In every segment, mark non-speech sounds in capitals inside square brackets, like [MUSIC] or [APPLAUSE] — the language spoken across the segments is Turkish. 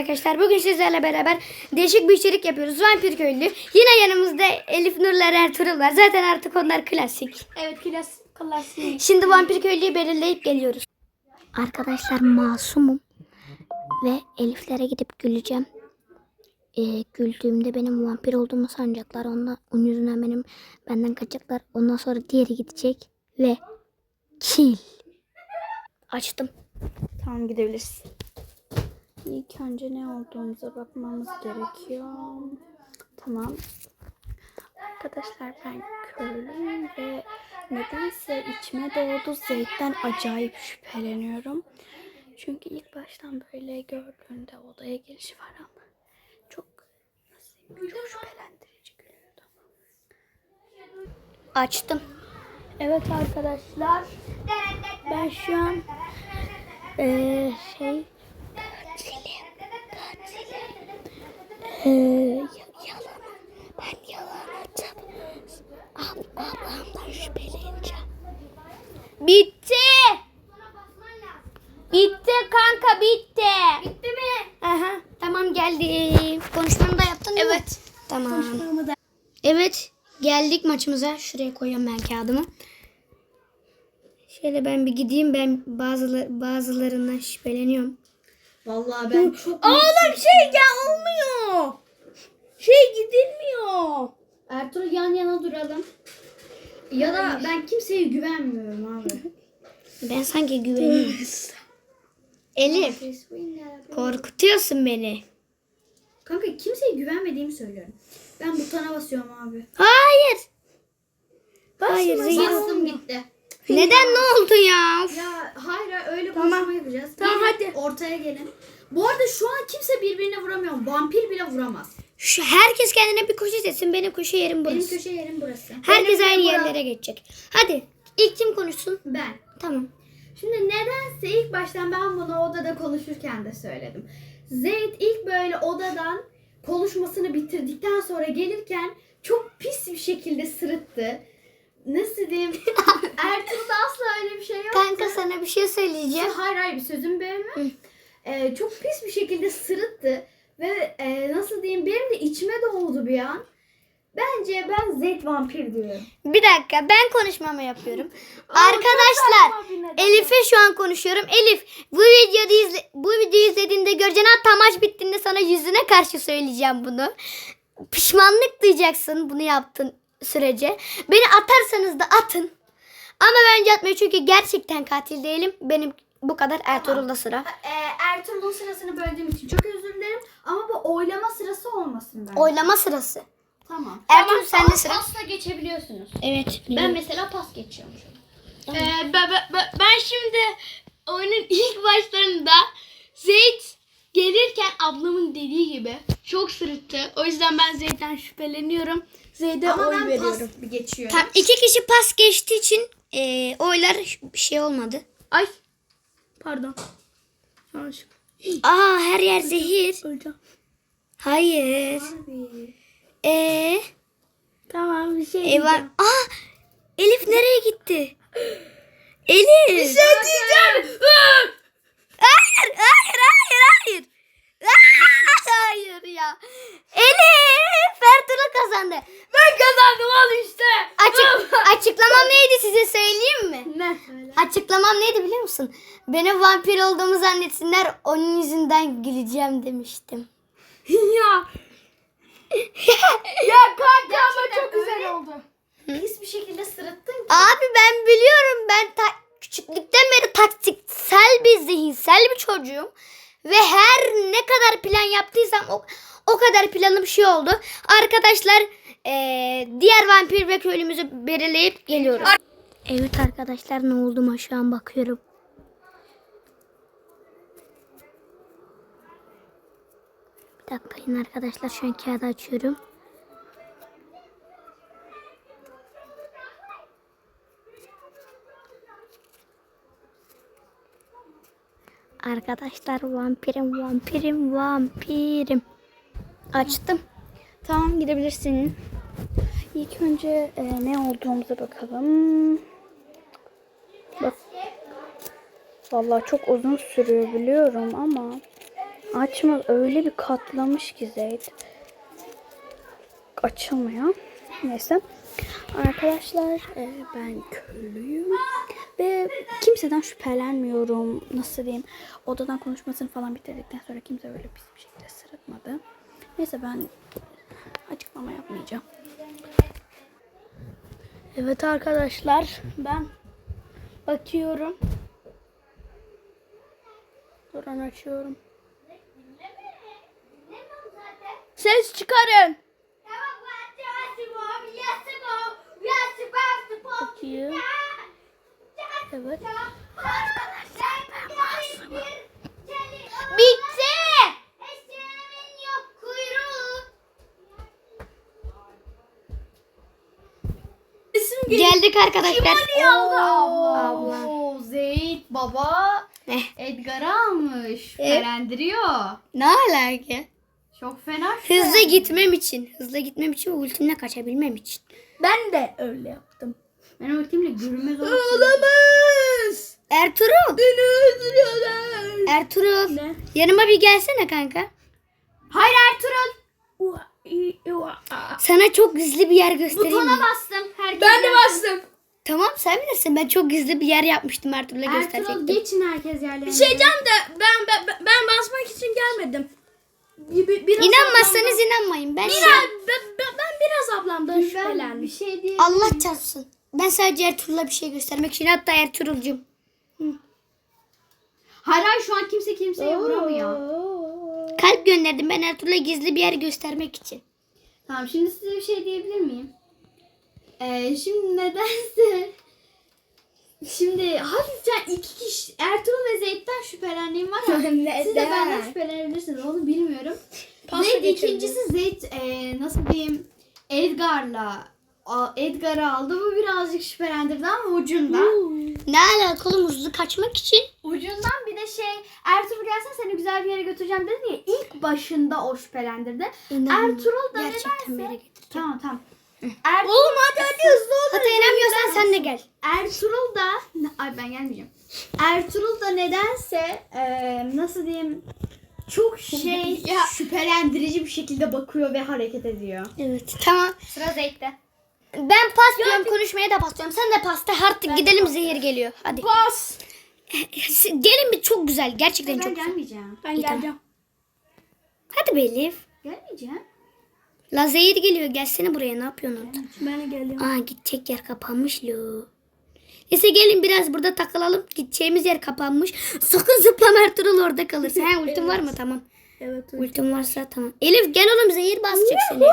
Arkadaşlar bugün sizlerle beraber değişik bir içerik yapıyoruz. Vampir köylü. Yine yanımızda Elif Nurlar Ertuğrul var. Zaten artık onlar klasik. Evet klas klasik. Şimdi vampir köylüyü belirleyip geliyoruz. Arkadaşlar masumum. Ve Eliflere gidip güleceğim. Ee, güldüğümde benim vampir olduğumu sanacaklar. Ondan, onun yüzünden benim benden kaçacaklar. Ondan sonra diğeri gidecek. Ve kill. Açtım. Tamam gidebilirsin. İlk önce ne olduğumuza bakmamız gerekiyor. Tamam. Arkadaşlar ben köylüyüm ve nedense içime doğdu Zeyt'ten acayip şüpheleniyorum. Çünkü ilk baştan böyle gördüğünde odaya giriş var ama çok nasıl çok şüphelendirici geliyordu. Açtım. Evet arkadaşlar. Ben şu an eee şey Ee, yalan. Ben yalan atıp ab ablamdan şüpheleneceğim. Bitti. Bitti kanka bitti. Bitti mi? Aha. Tamam geldim. Konuşmanı da yaptın değil mi? Evet. Tamam. konuşmamı da Evet. Geldik maçımıza. Şuraya koyuyorum ben kağıdımı. Şöyle ben bir gideyim. Ben bazıları, bazılarından şüpheleniyorum. Vallahi ben çok Oğlum şey ya olmuyor. Şey gidilmiyor. Ertuğrul yan yana duralım. Ya da ben kimseye güvenmiyorum abi. Ben sanki güveniyorum. Elif korkutuyorsun beni. Kanka kimseye güvenmediğimi söylüyorum. Ben butona basıyorum abi. Hayır. Hayır zehir Bastım gitti. Neden ne oldu ya? Ya hayır öyle konuşma yapacağız. Tamam hadi. Ortaya gelin. Bu arada şu an kimse birbirine vuramıyor. Vampir bile vuramaz. Şu, herkes kendine bir köşe seçsin. Benim köşe yerim Benim burası. köşe yerim burası. Herkes Benim aynı bura- yerlere geçecek. Hadi ilk kim konuşsun? Ben. Tamam. Şimdi nedense ilk baştan ben bunu odada konuşurken de söyledim. Zeyd ilk böyle odadan konuşmasını bitirdikten sonra gelirken çok pis bir şekilde sırıttı. Nasıl diyeyim? [LAUGHS] Ertuğrul'da asla öyle bir şey yok. Kanka sana bir şey söyleyeceğim. Hayır hayır bir sözüm bölme. Ee, çok pis bir şekilde sırıttı. Ve e, nasıl diyeyim benim de içime doğdu bir an. Bence ben Zeyd vampir diyorum. Bir dakika ben konuşmamı yapıyorum. Arkadaşlar? Elif'e şu an konuşuyorum. Elif bu videoyu izle, bu videoyu izlediğinde göreceksin hatta maç bittiğinde sana yüzüne karşı söyleyeceğim bunu. Pişmanlık duyacaksın bunu yaptığın sürece. Beni atarsanız da atın. Ama bence atmıyor çünkü gerçekten katil değilim. Benim bu kadar Ertuğrul'da sıra. Ee, Ertuğrul'un sırasını böldüğüm için çok özür dilerim. Ama bu oylama sırası olmasın bence. Oylama sırası. Tamam. Ertuğrul sende sıra. Pasla geçebiliyorsunuz. Evet. Ben mesela pas geçiyorum. Ee, ben, ben, ben- ben şimdi oyunun [LAUGHS] ilk başlarında Zeyd gelirken ablamın dediği gibi çok sırıttı. O yüzden ben Zeyd'den şüpheleniyorum. Zeyd'e Ama oy ben veriyorum. pas bir geçiyorum. Tam iki kişi pas geçtiği için eee, oylar bir şey olmadı. Ay. Pardon. Yanlış. Aa her yer zehir. Öleceğim. Hayır. Abi. Ee, Tamam bir şey e diyeceğim. var. Aa Elif nereye gitti? Elif. diyeceğim. Hayır, hayır, hayır, hayır. Aa, hayır ya. Elif Ertuğrul kazandı. Ben kazandım al işte. Açık, açıklamam neydi size söyleyeyim mi? Ne? Söyle. Açıklamam neydi biliyor musun? Benim vampir olduğumu zannetsinler onun yüzünden güleceğim demiştim. [LAUGHS] ya. [LAUGHS] ya kanka ama çok güzel oldu. Pis bir şekilde sırıttın ki. Abi ben biliyorum ben ta- küçüklükten beri taktiksel bir zihinsel bir çocuğum. Ve her ne kadar plan yaptıysam o, o kadar planlı bir şey oldu. Arkadaşlar eee, diğer vampir ve köylümüzü belirleyip geliyoruz. Evet arkadaşlar ne oldu mu şu an bakıyorum. Bir dakika arkadaşlar şu an kağıdı açıyorum. Arkadaşlar vampirim vampirim vampirim. Açtım. Tamam gidebilirsin. İlk önce e, ne olduğumuza bakalım. Bak. Vallahi çok uzun sürüyor biliyorum ama Açma öyle bir katlamış ki Zeyt. Açılmıyor. Neyse. Arkadaşlar e, ben köylüyüm. Ve kimseden şüphelenmiyorum. Nasıl diyeyim. Odadan konuşmasını falan bitirdikten sonra kimse öyle pis bir şekilde sırıtmadı. Neyse ben açıklama yapmayacağım. Evet arkadaşlar ben bakıyorum. Durun açıyorum. Ses çıkarın. Bakayım. Evet. Bitti. Geldik arkadaşlar. Abla. Oo, Zeyd baba Eh. Edgar'ı almış. Evet. Şüphelendiriyor. Ne alaka? Çok fena Hızlı şüphelendiriyor. gitmem için. Hızlı gitmem için ve ultimle kaçabilmem için. Ben de öyle yaptım. Ben ultimle görünmez oldum. Olamaz. Ertuğrul. Beni öldürüyorlar. Ertuğrul. Ne? Yanıma bir gelsene kanka. Hayır Ertuğrul. Sana çok gizli bir yer göstereyim Butona mi? bastım. Herkes Ben de bastım. Tamam sen bilirsin. Ben çok gizli bir yer yapmıştım Ertuğrul'a Ertuğrul gösterecektim. geçin herkes yerlerine. Bir şey diyeceğim de ben, ben, ben basmak için gelmedim. Bir, bir, biraz İnanmazsanız inanmayın. Ben Biraz, an- ben, ben, ben biraz ablamdan Ben bir şüphelendim. şey diye. Allah çarpsın. Ben sadece Ertuğrul'a bir şey göstermek için hatta Ertuğrul'cum. Hayır hayır şu an kimse kimseye vuramıyor. Kalp gönderdim ben Ertuğrul'a gizli bir yer göstermek için. Tamam şimdi size bir şey diyebilir miyim? Ee, şimdi nedense Şimdi hafiften iki kişi Ertuğrul ve Zeyd'den şüphelendiğim var ya. [LAUGHS] Siz de benden şüphelenebilirsiniz onu bilmiyorum. Pasta Zeyd geçirdi. ikincisi Zeyd e, nasıl diyeyim Edgar'la Edgar'ı aldı. Bu birazcık şüphelendirdi ama ucundan. Ne alakalı hızlı kaçmak için? Ucundan bir de şey Ertuğrul gelsen seni güzel bir yere götüreceğim dedin ya ilk başında o şüphelendirdi. İnanmıyorum. Ertuğrul da Gerçekten nedense. Tamam tamam. Ertuğrul, Oğlum hadi hadi hızlı ol. Hatta inanmıyorsan sen de gel. Ertuğrul da ay ben gelmeyeceğim. Ertuğrul da nedense e, nasıl diyeyim çok şey şüphelendirici bir şekilde bakıyor ve hareket ediyor. Evet tamam. Sıra Zeyd'de. Ben pas diyorum konuşmaya da pas diyorum. Sen de pasta artık gidelim zehir geliyor. Hadi. Bas. [LAUGHS] Gelin bir çok güzel. Gerçekten Ben çok güzel. gelmeyeceğim. Ben İyi, geleceğim. Hadi be Elif. Gelmeyeceğim. La zehir geliyor. Gelsene buraya. Ne yapıyorsun orada? Ben de geliyorum. Aa gidecek yer kapanmış lo. Neyse gelin biraz burada takılalım. Gideceğimiz yer kapanmış. Sakın zıplama Ertuğrul orada kalırsın. Ha ultin var mı? Tamam. Evet. Ultin varsa tamam. Elif gel oğlum zehir basacak seni.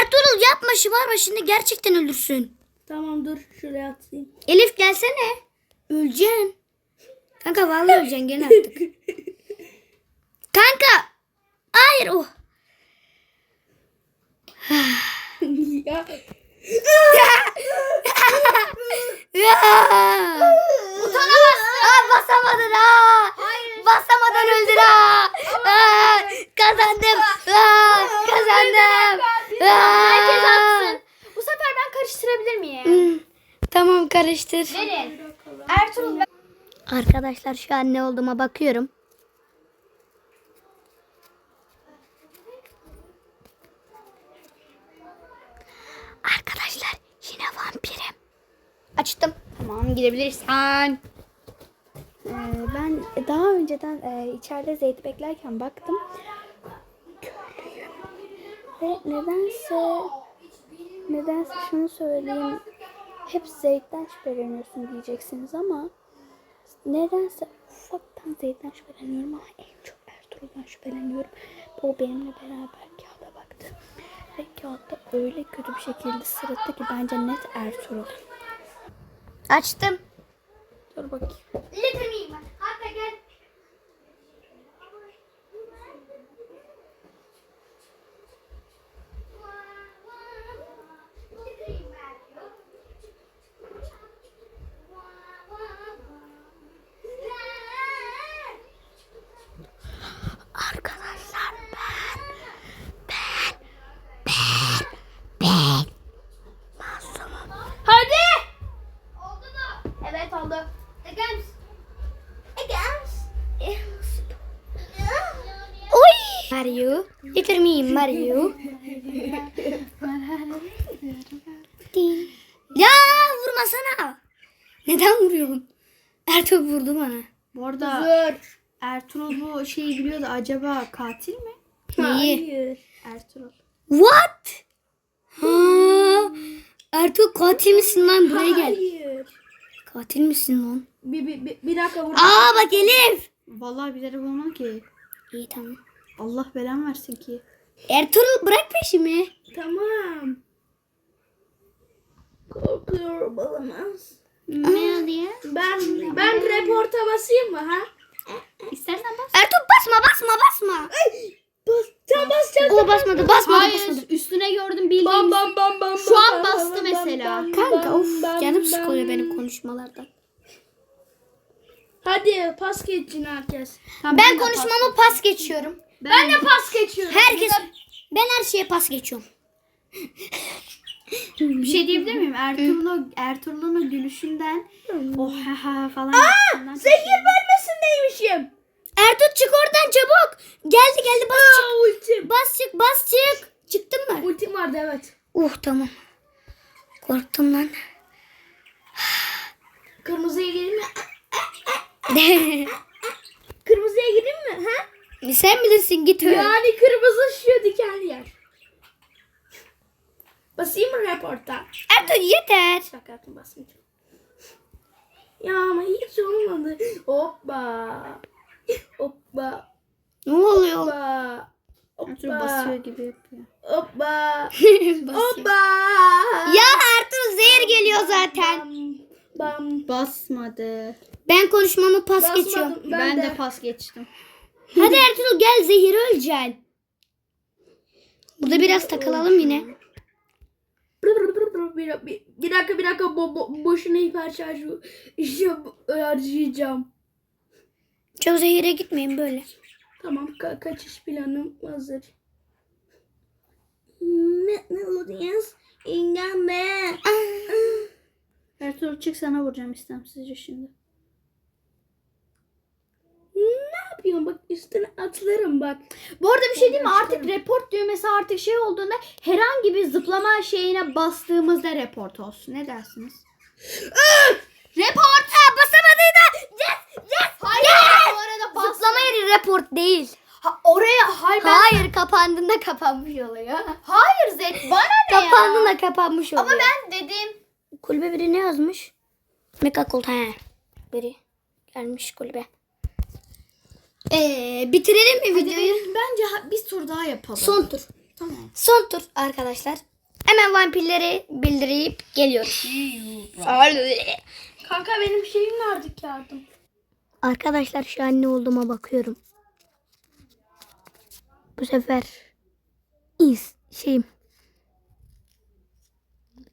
Ertuğrul yapma şımarma şimdi gerçekten ölürsün. Tamam dur şuraya atayım. Elif gelsene. Öleceksin. Kanka vallahi öleceksin gene artık. [LAUGHS] Kanka. Hayır oh. Ya. Butona bas. Aa, basamadın ha. Basamadın öldür ha. Aa, kazandım. Aa, kazandım. Herkes atsın. Bu sefer ben karıştırabilir miyim? Hmm, Tamam karıştır. Verin. Ertuğrul ve Arkadaşlar şu an ne olduğuma bakıyorum. Arkadaşlar yine vampirim. Açtım. Tamam gidebilirsin. Ee, ben daha önceden e, içeride Zeyt'i beklerken baktım. Köylüyüm. Ve nedense nedense şunu söyleyeyim. Hep Zeyt'ten şüpheleniyorsun diyeceksiniz ama nedense ufaktan Zeyt'ten şüpheleniyorum ama en çok Ertuğrul'dan şüpheleniyorum. O benimle beraber kağıda baktı. Ve kağıtta öyle kötü bir şekilde sırıttı ki bence net Ertuğrul. Açtım. Dur bakayım. Lütfen bak. Hatta gel. Arkadaşlar ben ben ben ben masumum. Hadi. Oldu mu? Evet oldu. Bakar mısın? Mario. Getir me Mario. Din. ya vurmasana. Neden vuruyorsun? Ertuğrul vurdu bana. Bu arada Ertuğrul bu şeyi biliyordu. Acaba katil mi? Neyi? Ertuğrul. What? Ha, Ertuğrul katil misin lan? Buraya gel. Hayır. Katil misin lan? Bir, bir, bir, bir dakika vur. Aa bak Elif. Vallahi bilerek olmam ki. İyi tamam. Allah belan versin ki. Ertuğrul bırak peşimi. Tamam. Korkuyorum olamaz. Ne diye? Ben ben reporta basayım mı ha? İstersen bas. Ertuğrul basma basma basma. Bas, sen basacaksın. O basmadı basmadı Hayır basmadı. üstüne gördüm bildiğim. Bam bam bam bam. Şu an bastı mesela. Kanka of canım sıkılıyor benim konuşmalardan. Hadi pas geçin herkes. Tamam, Ben konuşmamı pas geçiyorum. Ben de pas geçiyorum. Herkes ben her şeye pas geçiyorum. Bir şey diyebilir miyim? Ertuğrul'un Ertuğrul'un gülüşünden oh ha ha falan gibisinden- Zehir bölmesindeymişim. Ertuğrul çık oradan çabuk. Geldi geldi bas çık. Aa, ultim. Bas çık bas çık. Çıktın mı? Ultim vardı evet. Uh tamam. Korktum lan. Kırmızıya gireyim mi? [LAUGHS] Kırmızıya gireyim mi? Ha? Sen bilirsin git öyle. Yani kırmızı şu diken yer. Basayım mı reporta? Ertuğrul yeter. Şaka yaptım basmayacağım. Ya ama hiç olmadı. Hoppa. Hoppa. Ne oluyor? Hoppa. Hoppa. basıyor gibi yapıyor. Hoppa. [LAUGHS] Basıyor. Hoppa. ya Ertuğrul zehir geliyor zaten. Bam. Bam. Basmadı. Ben konuşmamı pas Basmadım, geçiyorum. Ben, Ben, de. de pas geçtim. Hadi Ertuğrul gel zehir öleceksin. Burada biraz takılalım yine. Bir, bir, bir dakika bir dakika bo, bo, boşuna hiper şarjı işe harcayacağım. Çok zehire gitmeyin böyle. Tamam ka- kaçış planım hazır. Ne ne oluyoruz? İnanma. Ertuğrul çık sana vuracağım istemsizce şimdi. Ne yapıyorsun? Bak üstüne atlarım bak. Bu arada bir şey diyeyim mi? Artık report düğmesi artık şey olduğunda herhangi bir zıplama şeyine bastığımızda report olsun. Ne dersiniz? Report. Ha, basamadıydı. Yes. Yes. Hayır bu arada bas. Zıplama yeri report değil. Ha, oraya hayır ben... Hayır kapandığında kapanmış oluyor. Hayır Zed bana ne ya? Kapandığında kapanmış oluyor. Ama ben dedim. Kulübe biri ne yazmış? Meka he. Biri gelmiş kulübe. Ee, bitirelim mi videoyu? Bence ha- bir tur daha yapalım. Son tur. Tamam. Son tur arkadaşlar. Hemen vampirleri bildirip geliyoruz. Kanka benim şeyim nerede kağıdım? Arkadaşlar şu an ne olduğuma bakıyorum. Bu sefer iz şeyim.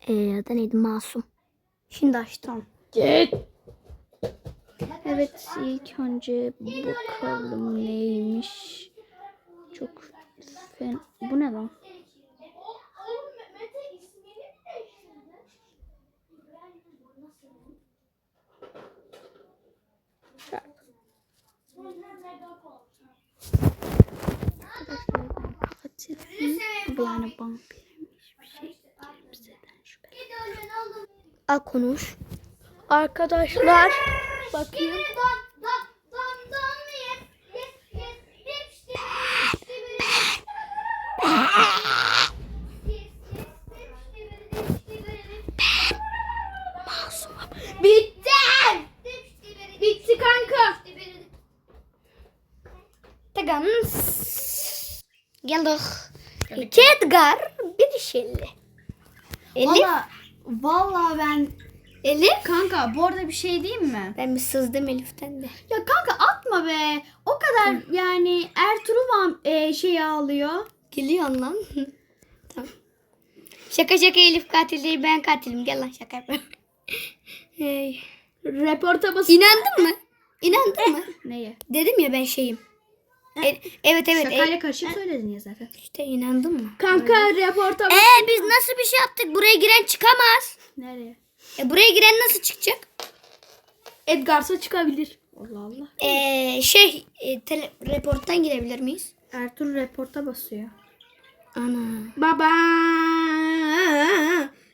Ee, adı neydi? Masum. Şimdi açtım. Evet ilk önce bakalım neymiş. Çok fen... Bu ne lan? Katil yani vampirmiş bir şey. Kimseden şüphe. Al konuş. Arkadaşlar bakayım. Bitti. Bitti kanka. Tagan. Geldik. İki Edgar, bir Şelli. Elif. Valla, valla ben Elif. kanka bu arada bir şey diyeyim mi? Ben bir sızdım Elif'ten de. Ya kanka atma be. O kadar yani Ertuğrul e, şeyi alıyor. Geliyor lan. [LAUGHS] tamam. Şaka şaka Elif katil değil ben katilim. Gel lan şaka yapıyorum. [LAUGHS] hey. Reporta bas. İnandın mı? İnandın mı? Neye? Dedim ya ben şeyim. E- evet evet. Şakayla E- karışık söyledin ya zaten. işte inandın mı? Kanka reporta bas. Ee biz nasıl bir şey yaptık? Buraya giren çıkamaz. Nereye? E buraya giren nasıl çıkacak? Edgar'sa çıkabilir. Allah Allah. Ee, şey e, tele, reporttan girebilir miyiz? Ertuğrul reporta basıyor. Ana. Baba.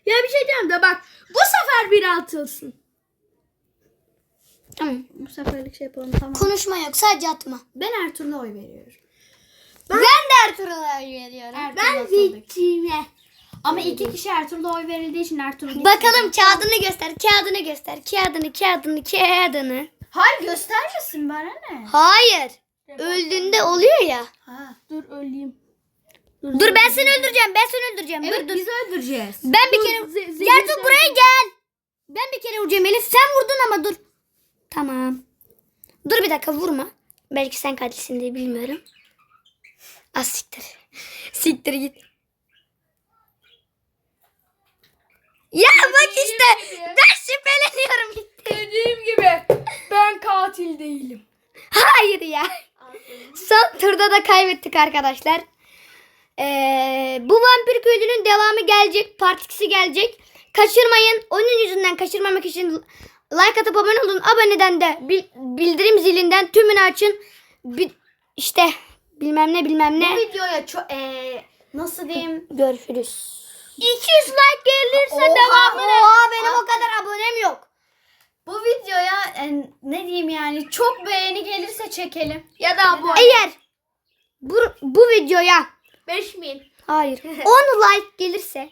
Ya bir şey diyeceğim de bak bu sefer bir atılsın. Tamam. Bu seferlik şey yapalım tamam. Konuşma yok sadece atma. Ben Ertuğrul'a oy veriyorum. Ben, de Ertuğrul'a veriyorum. Ertuğrul Ben atıldı. Ama iki kişi Ertuğrul'a oy verildiği için Ertuğrul gitti. Bakalım kağıdını göster. Kağıdını göster. Kağıdını, kağıdını, kağıdını. Hayır göstermesin bana ne? Hayır. Öldüğünde oluyor ya. Ha. Dur öleyim. Dur ben seni öldüreceğim. Ben seni öldüreceğim. Evet dur dur. biz öldüreceğiz. Ben bir Dur, kere... sen- buraya gel. Ben bir kere vuracağım Elif. Sen vurdun ama dur. Tamam. Dur bir dakika vurma. Belki sen katilsin diye bilmiyorum. Az siktir. siktir git. Ya bak işte. Ben şüpheleniyorum gitti. Dediğim gibi ben katil değilim. Hayır ya. Son turda da kaybettik arkadaşlar. Ee, bu vampir köylünün devamı gelecek. Part 2'si gelecek. Kaçırmayın. Onun yüzünden kaçırmamak için like atıp abone olun. Aboneden de bil- bildirim zilinden tümünü açın. Bi- işte bilmem ne bilmem Bu ne. videoya çok eee nasıl diyeyim? Görüşürüz. 200 like gelirse oha, devamını... Oha benim ah. o kadar abonem yok. Bu videoya e, ne diyeyim yani çok beğeni gelirse çekelim. Ya da abone. Eğer bu, bu videoya 5000. Hayır. [LAUGHS] 10 like gelirse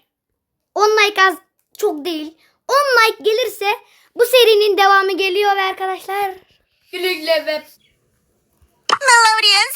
10 like az çok değil. 10 like gelirse bu serinin devamı geliyor ve arkadaşlar. Güle güle ve Melodians.